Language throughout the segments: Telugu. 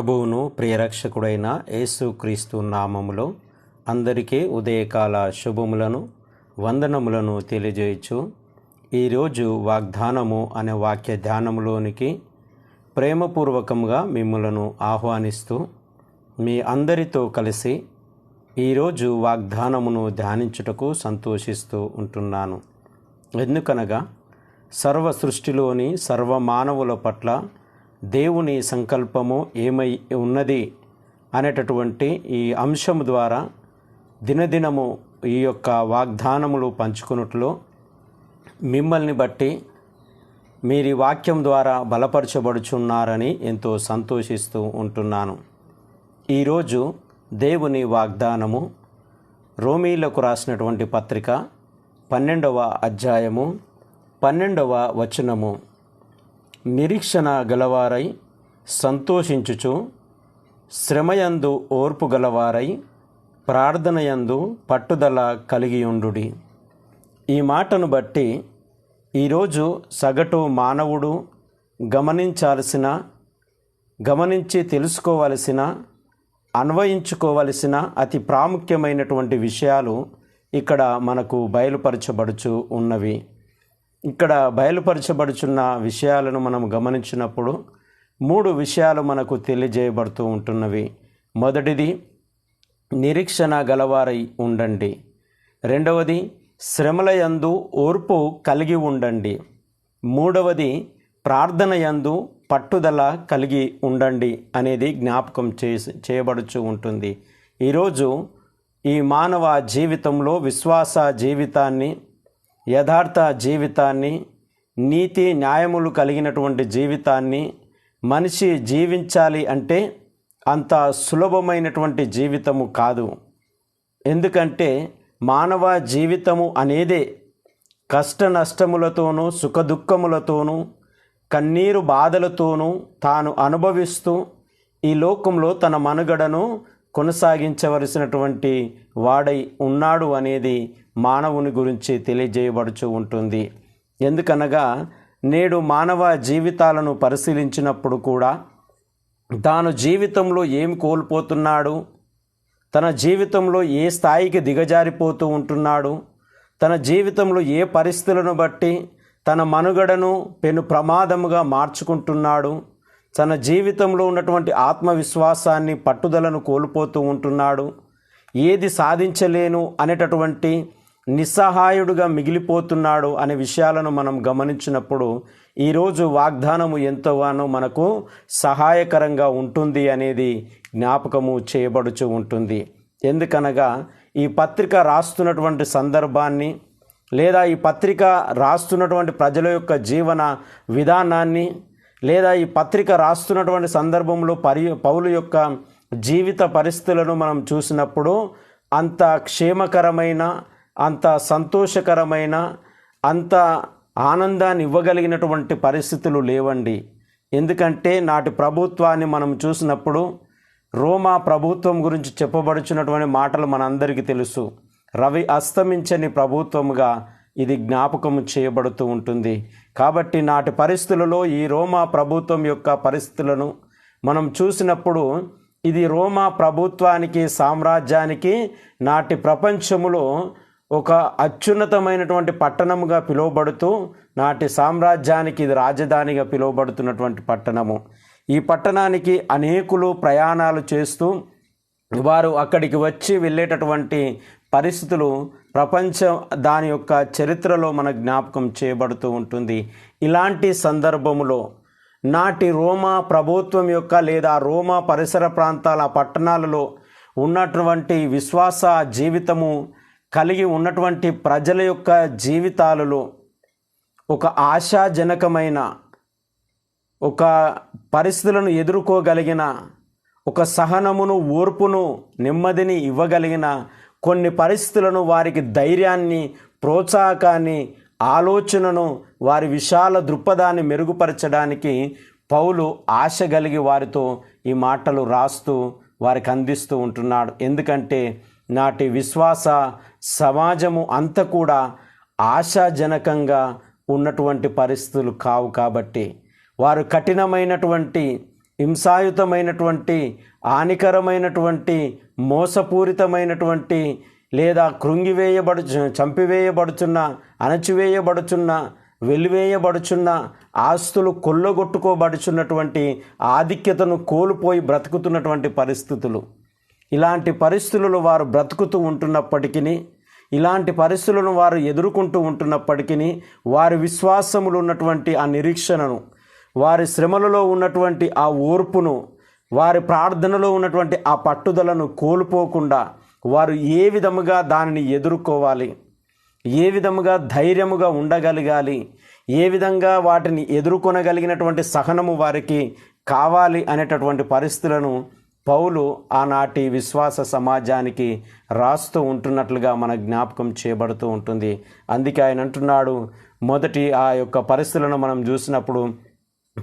ప్రభువును ప్రియరక్షకుడైన యేసుక్రీస్తు నామములో అందరికీ ఉదయకాల శుభములను వందనములను తెలియజేయచ్చు ఈరోజు వాగ్దానము అనే వాక్య ధ్యానములోనికి ప్రేమపూర్వకంగా మిమ్మలను ఆహ్వానిస్తూ మీ అందరితో కలిసి ఈరోజు వాగ్దానమును ధ్యానించుటకు సంతోషిస్తూ ఉంటున్నాను. ఎందుకనగా సర్వ సృష్టిలోని సర్వ మానవుల పట్ల దేవుని సంకల్పము ఏమై ఉన్నది అనేటటువంటి ఈ అంశం ద్వారా దినదినము ఈ యొక్క వాగ్దానములు పంచుకున్నట్లు మిమ్మల్ని బట్టి మీరు వాక్యం ద్వారా బలపరచబడుచున్నారని ఎంతో సంతోషిస్తూ ఉంటున్నాను. ఈరోజు దేవుని వాగ్దానము రోమీలకు రాసినటువంటి పత్రిక పన్నెండవ అధ్యాయము పన్నెండవ వచనము. నిరీక్షణ గలవారై సంతోషించుచు శ్రమయందు ఓర్పు గలవారై ప్రార్థనయందు పట్టుదల కలిగియుండుడి. ఈ మాటను బట్టి ఈరోజు సగటు మానవుడు గమనించాల్సిన గమనించి తెలుసుకోవలసిన అన్వయించుకోవలసిన అతి ప్రాముఖ్యమైనటువంటి విషయాలు ఇక్కడ మనకు బయలుపరచబడుచు ఉన్నవి. ఇక్కడ బయలుపరచబడుచున్న విషయాలను మనం గమనించినప్పుడు మూడు విషయాలు మనకు తెలియజేయబడుతూ ఉంటున్నవి. మొదటిది నిరీక్షణ గలవారై ఉండండి. రెండవది శ్రమలయందు ఓర్పు కలిగి ఉండండి. మూడవది ప్రార్థన యందు పట్టుదల కలిగి ఉండండి అనేది జ్ఞాపకం చేసి చేయబడుచు ఉంటుంది. ఈరోజు ఈ మానవ జీవితంలో విశ్వాస జీవితాన్ని యథార్థ జీవితాన్ని నీతి న్యాయములు కలిగినటువంటి జీవితాన్ని మనిషి జీవించాలి అంటే అంత సులభమైనటువంటి జీవితము కాదు. ఎందుకంటే మానవ జీవితము అనేదే కష్ట నష్టములతోనూ సుఖదుఖములతోనూ కన్నీరు బాధలతోనూ తాను అనుభవిస్తూ ఈ లోకంలో తన మనుగడను కొనసాగించవలసినటువంటి వాడై ఉన్నాడు అనేది మానవుని గురించి తెలియజేయబడుచు ఉంటుంది. ఎందుకనగా నేడు మానవ జీవితాలను పరిశీలించినప్పుడు కూడా తాను జీవితంలో ఏమి కోల్పోతున్నాడు తన జీవితంలో ఏ స్థాయికి దిగజారిపోతూ ఉంటున్నాడు తన జీవితంలో ఏ పరిస్థితులను బట్టి తన మనుగడను పెను ప్రమాదముగా మార్చుకుంటున్నాడు తన జీవితంలో ఉన్నటువంటి ఆత్మవిశ్వాసాన్ని పట్టుదలను కోల్పోతూ ఉంటున్నాడు ఏది సాధించలేను అనేటటువంటి నిస్సహాయుడుగా మిగిలిపోతున్నాడు అనే విషయాలను మనం గమనించినప్పుడు ఈరోజు వాగ్దానము ఎంతగానో మనకు సహాయకరంగా ఉంటుంది అనేది జ్ఞాపకము చేయబడుచు ఉంటుంది. ఎందుకనగా ఈ పత్రిక రాస్తున్నటువంటి సందర్భాన్ని లేదా ఈ పత్రిక రాస్తున్నటువంటి ప్రజల యొక్క జీవన విధానాన్ని లేదా ఈ పత్రిక రాస్తున్నటువంటి సందర్భంలో పరి పౌలు యొక్క జీవిత పరిస్థితులను మనం చూసినప్పుడు అంత క్షేమకరమైన అంత సంతోషకరమైన అంత ఆనందాన్ని ఇవ్వగలిగినటువంటి పరిస్థితులు లేవండి. ఎందుకంటే నాటి ప్రభుత్వాన్ని మనం చూసినప్పుడు రోమా ప్రభుత్వం గురించి చెప్పబడుచున్నటువంటి మాటలు మనందరికీ తెలుసు. రవి అస్తమించని ప్రభుత్వముగా ఇది జ్ఞాపకం చేయబడుతూ ఉంటుంది. కాబట్టి నాటి పరిస్థితులలో ఈ రోమా ప్రభుత్వం యొక్క పరిస్థితులను మనం చూసినప్పుడు ఇది రోమా ప్రభుత్వానికి సామ్రాజ్యానికి నాటి ప్రపంచములో ఒక అత్యున్నతమైనటువంటి పట్టణముగా పిలువబడుతూ నాటి సామ్రాజ్యానికి ఇది రాజధానిగా పిలువబడుతున్నటువంటి పట్టణము. ఈ పట్టణానికి అనేకులు ప్రయాణాలు చేస్తూ వారు అక్కడికి వచ్చి వెళ్ళేటటువంటి పరిస్థితులు ప్రపంచం దాని యొక్క చరిత్రలో మన జ్ఞాపకం చేయబడుతూ ఉంటుంది. ఇలాంటి సందర్భములో నాటి రోమా ప్రభుత్వం యొక్క లేదా రోమా పరిసర ప్రాంతాల పట్టణాలలో ఉన్నటువంటి విశ్వాస జీవితము కలిగి ఉన్నటువంటి ప్రజల యొక్క జీవితాలలో ఒక ఆశాజనకమైన ఒక పరిస్థితులను ఎదుర్కోగలిగిన ఒక సహనమును ఓర్పును నెమ్మదిని ఇవ్వగలిగిన కొన్ని పరిస్థితులను వారికి ధైర్యాన్ని ప్రోత్సాహకాన్ని ఆలోచనను వారి విశాల దృక్పథాన్ని మెరుగుపరచడానికి పౌలు ఆశ కలిగి వారితో ఈ మాటలు రాస్తూ వారికి అందిస్తూ ఉంటున్నాడు. ఎందుకంటే నాటి విశ్వాస సమాజము అంతా కూడా ఆశాజనకంగా ఉన్నటువంటి పరిస్థితులు కావు కాబట్టి. వారు కఠినమైనటువంటి హింసాయుతమైనటువంటి హానికరమైనటువంటి మోసపూరితమైనటువంటి లేదా కృంగివేయబడు చంపివేయబడుచున్న అణచివేయబడుచున్న వెలివేయబడుచున్న ఆస్తులు కొల్లగొట్టుకోబడుచున్నటువంటి ఆధిక్యతను కోల్పోయి బ్రతుకుతున్నటువంటి పరిస్థితులు. ఇలాంటి పరిస్థితులలో వారు బ్రతుకుతూ ఉంటున్నప్పటికీ ఇలాంటి పరిస్థితులను వారు ఎదుర్కొంటూ ఉంటున్నప్పటికీ వారి విశ్వాసములు ఉన్నటువంటి ఆ నిరీక్షణను వారి శ్రమలలో ఉన్నటువంటి ఆ ఓర్పును వారి ప్రార్థనలో ఉన్నటువంటి ఆ పట్టుదలను కోల్పోకుండా వారు ఏ విధముగా దానిని ఎదుర్కోవాలి? ఏ విధముగా ధైర్యముగా ఉండగలగాలి ఏ విధంగా వాటిని ఎదుర్కొనగలిగినటువంటి సహనము వారికి కావాలి అనేటటువంటి పరిస్థితులను పౌలు ఆనాటి విశ్వాస సమాజానికి రాస్తూ ఉంటున్నట్లుగా మన జ్ఞాపకం చేయబడుతూ ఉంటుంది. అందుకే ఆయన అంటున్నాడు మొదటి ఆ యొక్క పరిస్థితులను మనం చూసినప్పుడు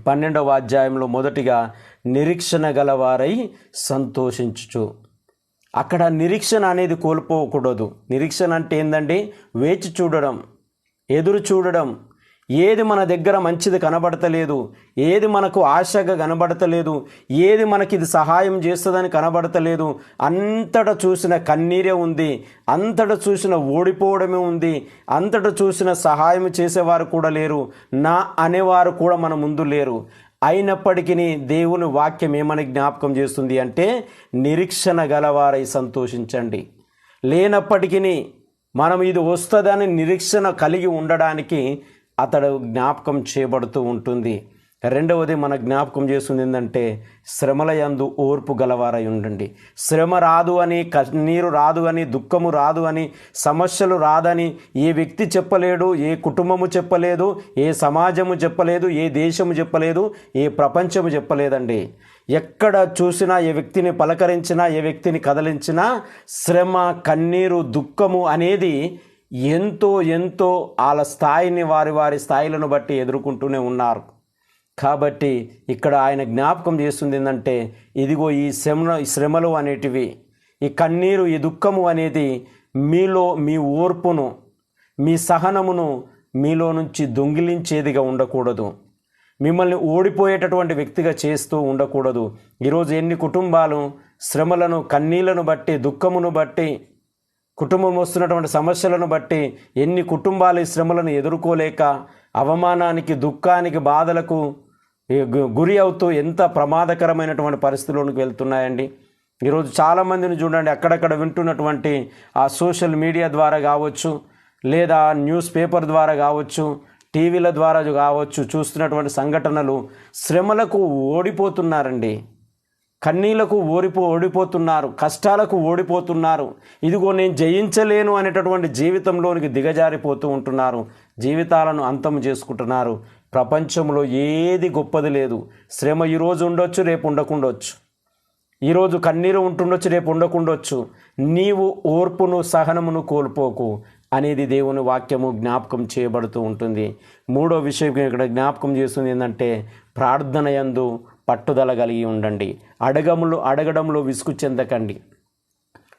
పన్నెండవ అధ్యాయంలో మొదటిగా నిరీక్షణ గలవారై సంతోషించుచు. అక్కడ నిరీక్షణ అనేది కోల్పోకూడదు. నిరీక్షణ అంటే ఏంటంటే వేచి చూడడం ఎదురు చూడడం. ఏది మన దగ్గర మంచిది కనబడతలేదు ఏది మనకు ఆశగా కనబడతలేదు ఏది మనకి ఇది సహాయం చేస్తుందని కనబడతలేదు అంతటా చూసిన కన్నీరే ఉంది అంతటా చూసిన ఓడిపోవడమే ఉంది అంతటా చూసిన సహాయం చేసేవారు కూడా లేరు నా అనేవారు కూడా మన ముందు లేరు. అయినప్పటికీ దేవుని వాక్యం ఏమని జ్ఞాపకం చేస్తుంది అంటే నిరీక్షణ గలవారై సంతోషించండి. లేనప్పటికీ మనం ఇది వస్తుందని నిరీక్షణ కలిగి ఉండడానికి అతడు జ్ఞాపకం చేయబడుతూ ఉంటుంది. రెండవది మన జ్ఞాపకం చేస్తుంది ఏంటంటే శ్రమల యందు ఓర్పు గలవారై ఉండండి. శ్రమ రాదు అని కన్నీరు రాదు అని దుఃఖము రాదు అని సమస్యలు రాదని ఏ వ్యక్తి చెప్పలేడు ఏ కుటుంబము చెప్పలేదు ఏ సమాజము చెప్పలేదు ఏ దేశము చెప్పలేదు ఏ ప్రపంచము చెప్పలేదండి. ఎక్కడ చూసినా ఏ వ్యక్తిని పలకరించినా ఏ వ్యక్తిని కదలించినా శ్రమ కన్నీరు దుఃఖము అనేది ఎంతో ఎంతో వాళ్ళ స్థాయిని వారి వారి స్థాయిలను బట్టి ఎదుర్కొంటూనే ఉన్నారు. కాబట్టి ఇక్కడ ఆయన జ్ఞాపకం చేస్తుంది ఏంటంటే ఇదిగో ఈ శ్రమ శ్రమలు అనేటివి ఈ కన్నీరు ఈ దుఃఖము అనేది మీలో మీ ఓర్పును మీ సహనమును మీలో నుంచి దొంగిలించేదిగా ఉండకూడదు. మిమ్మల్ని ఓడిపోయేటటువంటి వ్యక్తిగా చేస్తూ ఉండకూడదు. ఈరోజు ఎన్ని కుటుంబాలు శ్రమలను కన్నీళ్ళను బట్టి దుఃఖమును బట్టి కుటుంబం వస్తున్నటువంటి సమస్యలను బట్టి ఎన్ని కుటుంబాలు ఈ శ్రమలను ఎదుర్కోలేక అవమానానికి దుఃఖానికి బాధలకు గురి అవుతూ ఎంత ప్రమాదకరమైనటువంటి పరిస్థితుల్లోకి వెళ్తున్నాయండి. ఈరోజు చాలామందిని చూడండి అక్కడక్కడ వింటున్నటువంటి ఆ సోషల్ మీడియా ద్వారా కావచ్చు లేదా న్యూస్ పేపర్ ద్వారా కావచ్చు టీవీల ద్వారా కావచ్చు చూస్తున్నటువంటి సంఘటనలు శ్రమలకు ఓడిపోతున్నారండి. కన్నీలకు ఓడిపో ఓడిపోతున్నారు కష్టాలకు ఓడిపోతున్నారు. ఇదిగో నేను జయించలేను అనేటటువంటి జీవితంలోనికి దిగజారిపోతూ ఉంటున్నారు. జీవితాలను అంతం చేసుకుంటున్నారు. ప్రపంచంలో ఏది గొప్పది లేదు. శ్రమ ఈరోజు ఉండొచ్చు రేపు ఉండకుండొచ్చు. ఈరోజు కన్నీరు ఉంటుండొచ్చు రేపు ఉండకుండొచ్చు. నీవు ఓర్పును సహనమును కోల్పోకు అనేది దేవుని వాక్యము జ్ఞాపకం చేయబడుతూ ఉంటుంది. మూడో విషయం ఇక్కడ జ్ఞాపకం చేస్తుంది ఏంటంటే ప్రార్థన యందు పట్టుదల కలిగి ఉండండి. అడగములు అడగడంలో విసుగు చెందకండి.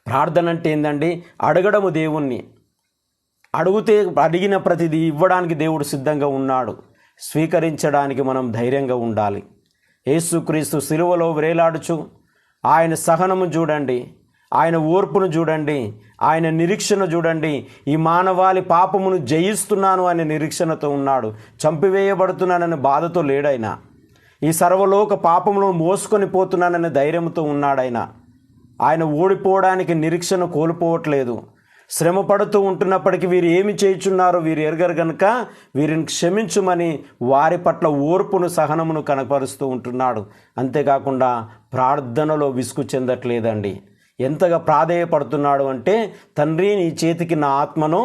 ప్రార్థన అంటే ఏంటండి అడగడము దేవుణ్ణి. అడిగితే అడిగిన ప్రతిదీ ఇవ్వడానికి దేవుడు సిద్ధంగా ఉన్నాడు. స్వీకరించడానికి మనం ధైర్యంగా ఉండాలి. యేసుక్రీస్తు సిలువలో వేలాడుచు ఆయన సహనము చూడండి ఆయన ఓర్పును చూడండి ఆయన నిరీక్షణ చూడండి. ఈ మానవాళి పాపమును జయిస్తున్నాను అనే నిరీక్షణతో ఉన్నాడు. చంపివేయబడుతున్నాననే బాధతో లేడైనా ఈ సర్వలోక పాపమును మోసుకొని పోతున్నాననే ధైర్యంతో ఉన్నాడాయన ఆయన ఓడిపోవడానికి నిరీక్షణ కోల్పోవట్లేదు. శ్రమ పడుతూ ఉంటున్నప్పటికీ వీరు ఏమి చేయుచున్నారో వీరు ఎరగరు గనుక వీరిని క్షమించుమని వారి పట్ల ఓర్పును సహనమును కనపరుస్తూ ఉంటున్నాడు. అంతేకాకుండా ప్రార్థనలో విసుగు చెందట్లేదండి. ఎంతగా ప్రాధేయపడుతున్నాడు అంటే తండ్రి నీ చేతికి నా ఆత్మను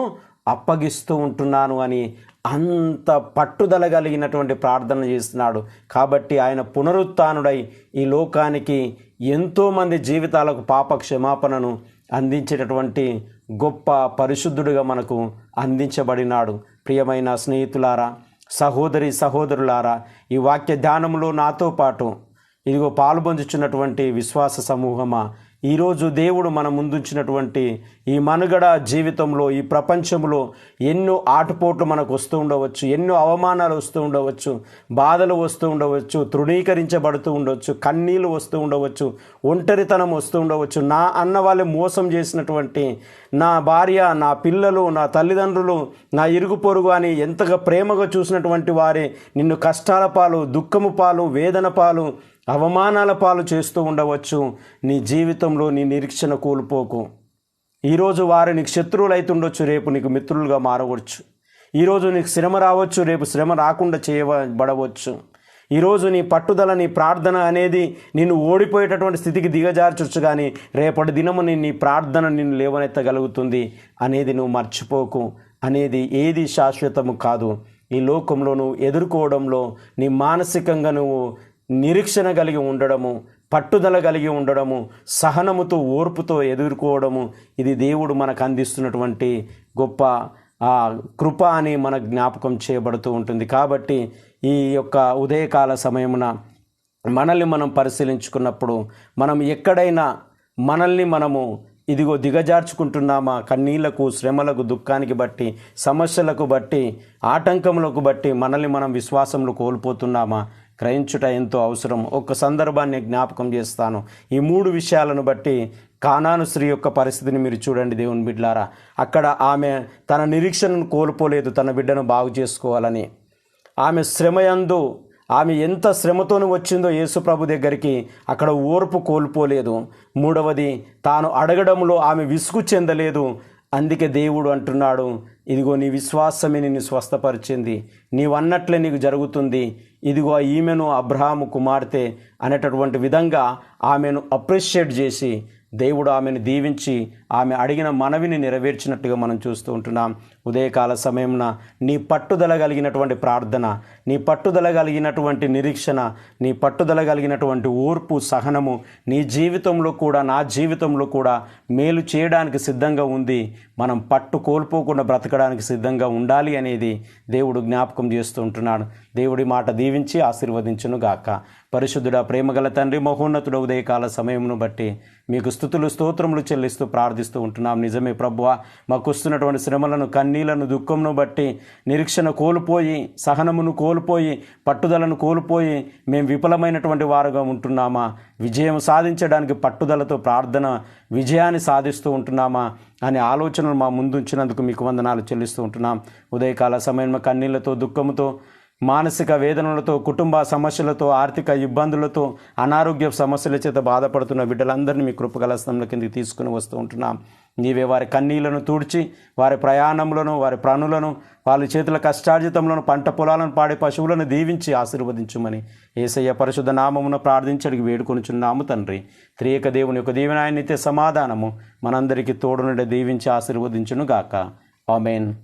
అప్పగిస్తూ ఉంటున్నాను అని అంత పట్టుదల కలిగినటువంటి ప్రార్థన చేస్తున్నాడు. కాబట్టి ఆయన పునరుత్నుడై ఈ లోకానికి ఎంతోమంది జీవితాలకు పాప క్షమాపణను అందించేటటువంటి గొప్ప పరిశుద్ధుడిగా మనకు అందించబడినాడు. ప్రియమైన స్నేహితులారా సహోదరి సహోదరులారా ఈ వాక్య ధ్యానంలో నాతో పాటు ఇదిగో పాల్పొందుచున్నటువంటి విశ్వాస సమూహమా ఈరోజు దేవుడు మన ముందుంచినటువంటి ఈ మనుగడ జీవితంలో ఈ ప్రపంచంలో ఎన్నో ఆటుపోట్లు మనకు వస్తూ ఉండవచ్చు ఎన్నో అవమానాలు వస్తూ ఉండవచ్చు బాధలు వస్తూ ఉండవచ్చు తృణీకరించబడుతూ ఉండవచ్చు కన్నీళ్ళు వస్తూ ఉండవచ్చు ఒంటరితనం వస్తూ ఉండవచ్చు. నా అన్న వాళ్ళు మోసం చేసినటువంటి నా భార్య నా పిల్లలు నా తల్లిదండ్రులు నా ఇరుగు పొరుగు అని ఎంతగా ప్రేమగా చూసినటువంటి వారే నిన్ను కష్టాల పాలు దుఃఖము పాలు వేదన పాలు అవమానాల పాలు చేస్తూ ఉండవచ్చు. నీ జీవితంలో నీ నిరీక్షణ కోల్పోకు. ఈరోజు వారు నీకు శత్రువులు అవుతుండొచ్చు రేపు నీకు మిత్రులుగా మారవచ్చు. ఈరోజు నీకు శ్రమ రావచ్చు రేపు శ్రమ రాకుండా చేయబడవచ్చు. ఈరోజు నీ పట్టుదల నీ ప్రార్థన అనేది నిన్ను ఓడిపోయేటటువంటి స్థితికి దిగజార్చొచ్చు కానీ రేపటి దినము నీ నీ ప్రార్థన నిన్ను లేవనెత్తగలుగుతుంది అనేది నువ్వు మర్చిపోకు. అనేది ఏది శాశ్వతము కాదు. ఈ లోకంలో నువ్వు ఎదుర్కోవడంలో నీ మానసికంగా నువ్వు నిరీక్షణ కలిగి ఉండడము పట్టుదల కలిగి ఉండడము సహనముతో ఓర్పుతో ఎదుర్కోవడము ఇది దేవుడు మనకు అందిస్తున్నటువంటి గొప్ప ఆ కృప అని మన జ్ఞాపకం చేయబడుతూ ఉంటుంది. కాబట్టి ఈ యొక్క ఉదయకాల సమయమున మనల్ని మనం పరిశీలించుకున్నప్పుడు మనం ఎక్కడైనా మనల్ని మనము ఇదిగో దిగజార్చుకుంటున్నామా? కన్నీళ్ళకు శ్రమలకు దుఃఖానికి బట్టి సమస్యలకు బట్టి ఆటంకములకు బట్టి మనల్ని మనం విశ్వాసంలో కోల్పోతున్నామా? గ్రహించుట ఎంతో అవసరం. ఒక సందర్భాన్ని జ్ఞాపకం చేస్తాను. ఈ మూడు విషయాలను బట్టి కానాను స్త్రీ యొక్క పరిస్థితిని మీరు చూడండి దేవుని బిడ్లారా. అక్కడ ఆమె తన నిరీక్షణను కోల్పోలేదు తన బిడ్డను బాగు చేసుకోవాలని. ఆమె శ్రమయందు ఆమె ఎంత శ్రమతోని వచ్చిందో యేసుప్రభు దగ్గరికి అక్కడ ఓర్పు కోల్పోలేదు. మూడవది తాను అడగడంలో ఆమె విసుగు చెందలేదు. అందుకే దేవుడు అంటున్నాడు ఇదిగో నీ విశ్వాసమే నిన్ను స్వస్థపరిచింది. నీవన్నట్లే నీకు జరుగుతుంది. ఇదిగో ఈమెను అబ్రహాము కుమార్తె అనేటటువంటి విధంగా ఆమెను అప్రిషియేట్ చేసి దేవుడు ఆమెను దీవించి ఆమె అడిగిన మనవిని నెరవేర్చినట్టుగా మనం చూస్తూ ఉంటున్నాం. ఉదయకాల సమయంన నీ పట్టుదల కలిగినటువంటి ప్రార్థన నీ పట్టుదల కలిగినటువంటి నిరీక్షణ నీ పట్టుదల కలిగినటువంటి ఓర్పు సహనము నీ జీవితంలో కూడా నా జీవితంలో కూడా మేలు చేయడానికి సిద్ధంగా ఉంది. మనం పట్టు కోల్పోకుండా బ్రతకడానికి సిద్ధంగా ఉండాలి అనేది దేవుడు జ్ఞాపకం చేస్తూ ఉంటున్నాడు. దేవుడి మాట దీవించి ఆశీర్వదించునుగాక. పరిశుద్ధుడ ప్రేమగల తండ్రి మహోన్నతుడ ఉదయకాల సమయమును బట్టి మీకు స్థుతులు స్తోత్రములు చెల్లిస్తూ ప్రార్థిస్తూ ఉంటున్నాం. నిజమే ప్రభువ మాకు వస్తున్నటువంటి శ్రమలను కన్నీళ్ళను దుఃఖమును బట్టి నిరీక్షణ కోల్పోయి సహనమును కోల్పోయి పట్టుదలను కోల్పోయి మేము విఫలమైనటువంటి వారుగా ఉంటున్నామా? విజయం సాధించడానికి పట్టుదలతో ప్రార్థన విజయాన్ని సాధిస్తూ ఉంటున్నామా? అనే ఆలోచనలు మా ముందుంచినందుకు మీకు వందనాలు చెల్లిస్తూ ఉంటున్నాం. ఉదయకాల సమయంలో కన్నీళ్ళతో దుఃఖముతో మానసిక వేదనలతో కుటుంబ సమస్యలతో ఆర్థిక ఇబ్బందులతో అనారోగ్య సమస్యల చేత బాధపడుతున్న బిడ్డలందరినీ మీ కృపగల స్థంలో కిందకి తీసుకుని వస్తూ ఉంటున్నాం. నీవే వారి కన్నీళ్ళను తూడ్చి వారి ప్రయాణములను వారి ప్రాణులను వాళ్ళ చేతుల కష్టార్జితంలోను పంట పొలాలను పాడే పశువులను దీవించి ఆశీర్వదించుమని ఏసయ్య పరిశుద్ధ నామమును ప్రార్థించడికి వేడుకొనుచున్నాము తండ్రి. త్రియక దేవుని యొక్క దీవెనాయనితే సమాధానము మనందరికీ తోడునుండి దీవించి ఆశీర్వదించును గాక ఆమెన్.